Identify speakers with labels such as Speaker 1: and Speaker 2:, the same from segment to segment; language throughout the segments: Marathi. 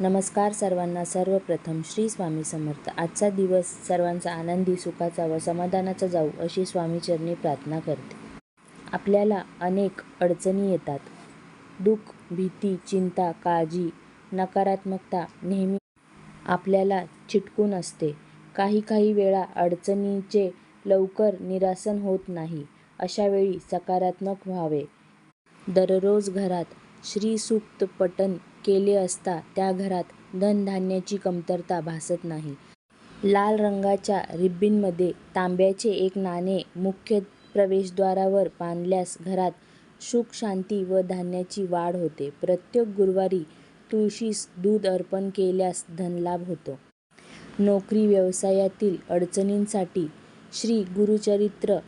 Speaker 1: नमस्कार सर्वांना. सर्वप्रथम श्री स्वामी समर्थ. आजचा दिवस सर्वांचा आनंदी सुखाचा व समाधानाचा जाऊ अशी स्वामीचरणी प्रार्थना करते. आपल्याला अनेक अडचणी येतात. दुःख भीती चिंता काळजी नकारात्मकता नेहमी आपल्याला चिटकून असते. काही काही वेळा अडचणीचे लवकर निरासन होत नाही. अशावेळी सकारात्मक व्हावे. दररोज घरात श्रीसूक्त पठण केले असता त्या घरात धनधान्याची कमतरता भासत नाही. लाल रंगाच्या रिब्बींमध्ये तांब्याचे एक नाणे मुख्य प्रवेशद्वारावर बांधल्यास घरात सुख शांती व धान्याची वाढ होते. प्रत्येक गुरुवारी तुळशीस दूध अर्पण केल्यास धनलाभ होतो. नोकरी व्यवसायातील अडचणींसाठी श्री गुरुचरित्र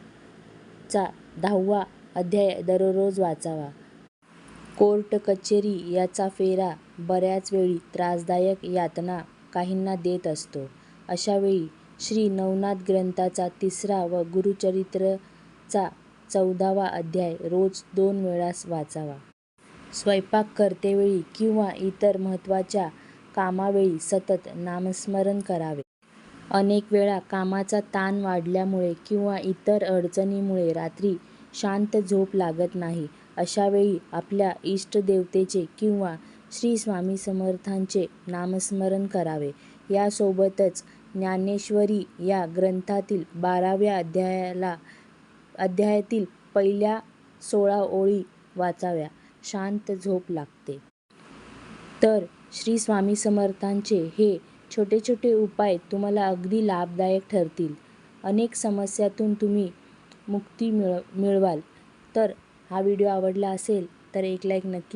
Speaker 1: चा दहावा अध्याय दररोज वाचावा. कोर्ट कचेरी याचा फेरा बऱ्याच वेळी त्रासदायक यातना काहींना देत असतो. अशावेळी श्री नवनाथ ग्रंथाचा तिसरा व गुरुचरित्र चा चौदावा अध्याय रोज दोन वेळास वाचावा. स्वयंपाक करतेवेळी किंवा इतर महत्त्वाच्या कामावेळी सतत नामस्मरण करावे. अनेक वेळा कामाचा ताण वाढल्यामुळे किंवा इतर अडचणीमुळे रात्री शांत झोप लागत नाही. अशावेळी आपल्या इष्टदेवतेचे किंवा श्री स्वामी समर्थांचे नामस्मरण करावे. यासोबतच ज्ञानेश्वरी या ग्रंथातील बाराव्या अध्यायाला अध्यायातील पहिल्या सोळा ओळी वाचाव्या. शांत झोप लागते. तर श्री स्वामी समर्थांचे हे छोटे छोटे उपाय तुम्हाला अगदी लाभदायक ठरतील. अनेक समस्यातून तुम्ही मुक्ती मिळ मिळवाल. तर हा व्हिडिओ आवडला असेल तर एक लाईक नक्की